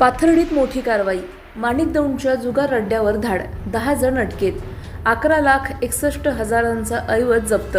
पाथर्डीत मोठी कारवाई. माणिक दौंडच्या जुगार अड्ड्यावर धाड. दहा जण अटकेत. अकरा लाख एकसष्ट हजारांचा ऐवज जप्त.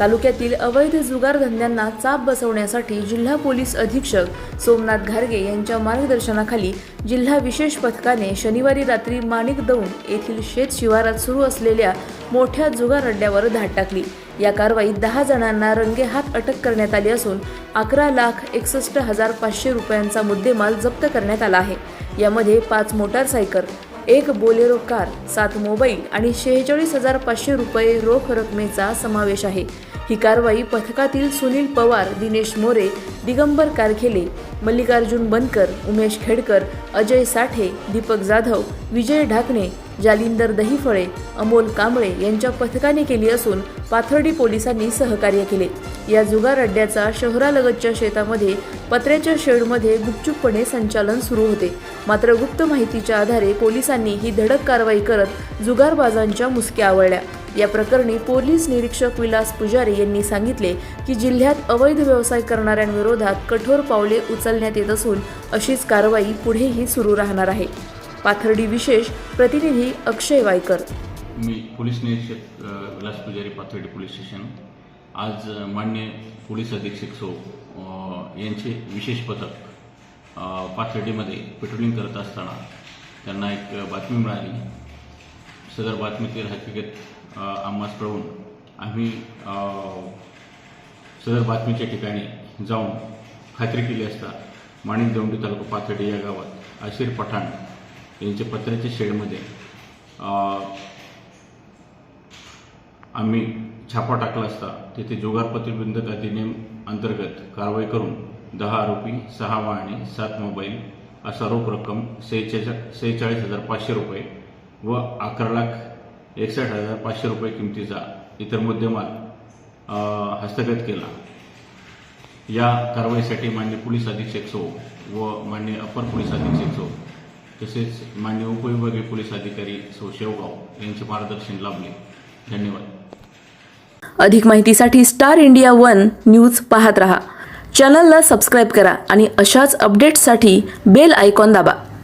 तालुक्यातील अवैध जुगार धंद्यांना चाप बसवण्यासाठी जिल्हा पोलीस अधीक्षक सोमनाथ घारगे यांच्या मार्गदर्शनाखाली जिल्हा विशेष पथकाने शनिवारी रात्री माणिक दौंड येथील शेत शिवारात सुरू असलेल्या मोठ्या जुगार अड्ड्यावर धाड टाकली. या कारवाईत दहा जणांना रंगेहात अटक करण्यात आली असून अकरा लाख एकसष्ट हजार पाचशे रुपयांचा मुद्देमाल जप्त करण्यात आला आहे. यामध्ये पाच मोटारसायकल एक बोलेरो कार सात मोबाईल आणि शेहेचाळीस हजार पाचशे रुपये रोख रकमेचा समावेश आहे. ही कारवाई पथकातील सुनील पवार दिनेश मोरे दिगंबर कारखेले मल्लिकार्जुन बनकर उमेश खेडकर अजय साठे दीपक जाधव विजय ढाकणे जालिंदर दहिफळे अमोल कांबळे यांच्या पथकाने केली असून पाथर्डी पोलिसांनी सहकार्य केले. या जुगार अड्ड्याचा शहरालगतच्या शेतामध्ये पत्र्याच्या शेडमध्ये गुपचूपपणे संचालन सुरू होते. मात्र गुप्त माहितीच्या आधारे पोलिसांनी ही धडक कारवाई करत जुगारबाजांच्या मुसक्या आवळल्या. या प्रकरणी पोलीस निरीक्षक विलास पुजारी यांनी सांगितले की जिल्ह्यात अवैध व्यवसाय करणाऱ्यांविरोधात कठोर पावले उचलण्यात येत असून अशीच कारवाई पुढेही सुरू राहणार आहे. पाथर्डी विशेष प्रतिनिधी अक्षय वायकर. मी पोलीस निरीक्षक विलास पुजारी पाथर्डी पोलीस स्टेशन. आज मान्य पोलीस अधीक्षक सो यांचे विशेष पथक पाथर्डीमध्ये पेट्रोलिंग करत असताना त्यांना एक बातमी मिळाली. सदर बातमीतील हकीकत आम्हास कळून आम्ही सदर बातमीच्या ठिकाणी जाऊन खात्री केली असता माणिक दौंडी तालुका पाथर्डी या गावात आशिर पठाण यांच्या पत्र्याच्या शेडमध्ये आम्ही छापा टाकला असता. तिथे जुगार प्रतिबंधक अधिनियम अंतर्गत कारवाई करून दहा आरोपी सहा वाहने सात मोबाईल असा रोख रक्कम सेहेच्या सेहेचाळीस हजार पाचशे रुपये व अकरा लाख एकसष्ट हजार पाचशे रुपये किमतीचा इतर मुद्देमाल हस्तगत केला. या कारवाईसाठी मान्य पोलीस अधीक्षक सो व मान्य अपर पोलीस अधीक्षक सो तसेच मान्य उपविभागीय पोलीस अधिकारी सो शेवगाव यांचे मार्गदर्शन लाभले. धन्यवाद. अधिक माहितीसाठी स्टार इंडिया वन न्यूज पाहत रहा. चॅनलला सबस्क्राईब करा आणि अशाच अपडेट्ससाठी बेल आयकॉन दाबा.